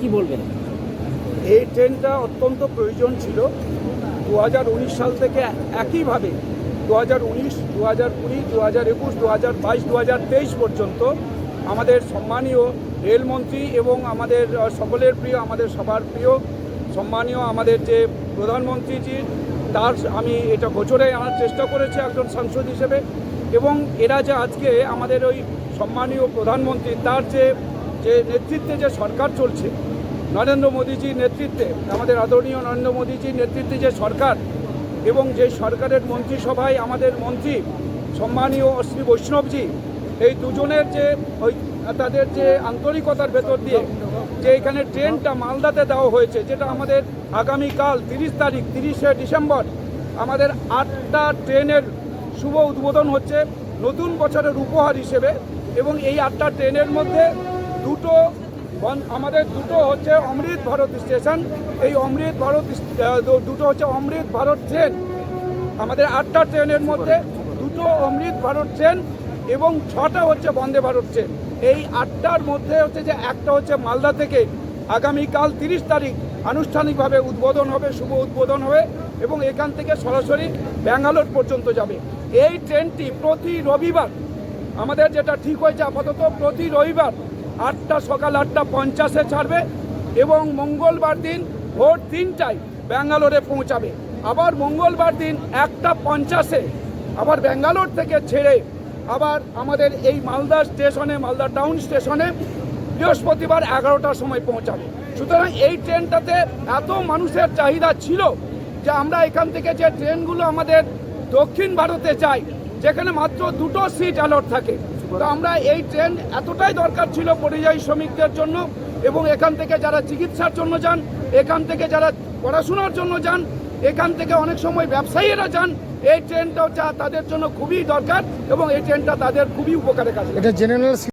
কি বলবেন? এই ট্রেনটা অত্যন্ত প্রয়োজন ছিল। দু হাজার উনিশ সাল থেকে একইভাবে দু হাজার উনিশ দু হাজার কুড়ি দু হাজার একুশ দু হাজার বাইশ দু হাজার তেইশ পর্যন্ত আমাদের সম্মানীয় রেলমন্ত্রী এবং আমাদের সকলের প্রিয়, আমাদের সবার প্রিয়, সম্মানীয় আমাদের যে প্রধানমন্ত্রীজি, তার আমি এটা গোচরে আনার চেষ্টা করেছি একজন সাংসদ হিসেবে এবং এরা যে আজকে আমাদের ওই সম্মানীয় প্রধানমন্ত্রী, তার যে যে নেতৃত্বে যে সরকার চলছে, নরেন্দ্র মোদীজির নেতৃত্বে, আমাদের আদরণীয় নরেন্দ্র মোদীজির নেতৃত্বে যে সরকার এবং যে সরকারের মন্ত্রিসভায় আমাদের মন্ত্রী সম্মানীয় শ্রী বৈষ্ণবজি, এই দুজনের যে ওই তাদের যে আন্তরিকতার ভেতর দিয়ে যে এখানে ট্রেনটা মালদাতে দেওয়া হয়েছে, যেটা আমাদের আগামীকাল তিরিশ তারিখ, তিরিশে ডিসেম্বর, আমাদের আটটা ট্রেনের শুভ উদ্বোধন হচ্ছে, নতুন বছরের উপহার হিসেবে এবং এই আটটা ট্রেনের মধ্যে দুটো আমাদের দুটো হচ্ছে অমৃত ভারত স্টেশন। এই অমৃত ভারত দুটো হচ্ছে অমৃত ভারত ট্রেন। আমাদের আটটা ট্রেনের মধ্যে দুটো অমৃত ভারত ট্রেন এবং ছটা হচ্ছে বন্দে ভারত ট্রেন। এই আটটার মধ্যে হচ্ছে যে একটা হচ্ছে মালদা থেকে আগামীকাল তিরিশ তারিখ আনুষ্ঠানিকভাবে উদ্বোধন হবে, শুভ উদ্বোধন হবে এবং এখান থেকে সরাসরি ব্যাঙ্গালোর পর্যন্ত যাবে। এই ট্রেনটি প্রতি রবিবার, আমাদের যেটা ঠিক হয়েছে আপাতত প্রতি রবিবার আটটা সকাল আটটা পঞ্চাশে ছাড়বে এবং মঙ্গলবার দিন ভোর তিনটায় ব্যাঙ্গালোরে পৌঁছাবে। আবার মঙ্গলবার দিন একটা পঞ্চাশে, আবার ব্যাঙ্গালোর থেকে ছেড়ে আবার আমাদের এই মালদা স্টেশনে, মালদা টাউন স্টেশনে বৃহস্পতিবার এগারোটার সময় পৌঁছাবে। সুতরাং এই ট্রেনটাতে এত মানুষের চাহিদা ছিল যে আমরা এখান থেকে যে ট্রেনগুলো আমাদের দক্ষিণ ভারতে যাই যেখানে মাত্র দুটো সিট অ্যালট থাকে তো আমরা এই ট্রেন এতটাই দরকার ছিল পরিযায়ী শ্রমিকদের জন্য এবং এখান থেকে যারা চিকিৎসার জন্য যান, এখান থেকে যারা পড়াশোনার জন্য যান, এখান থেকে অনেক সময় ব্যবসায়ীরা যান, এই ট্রেনটা তাদের জন্য খুবই দরকার এবং এই ট্রেনটা তাদের খুবই উপকারে কাজ। এটা জেনারেল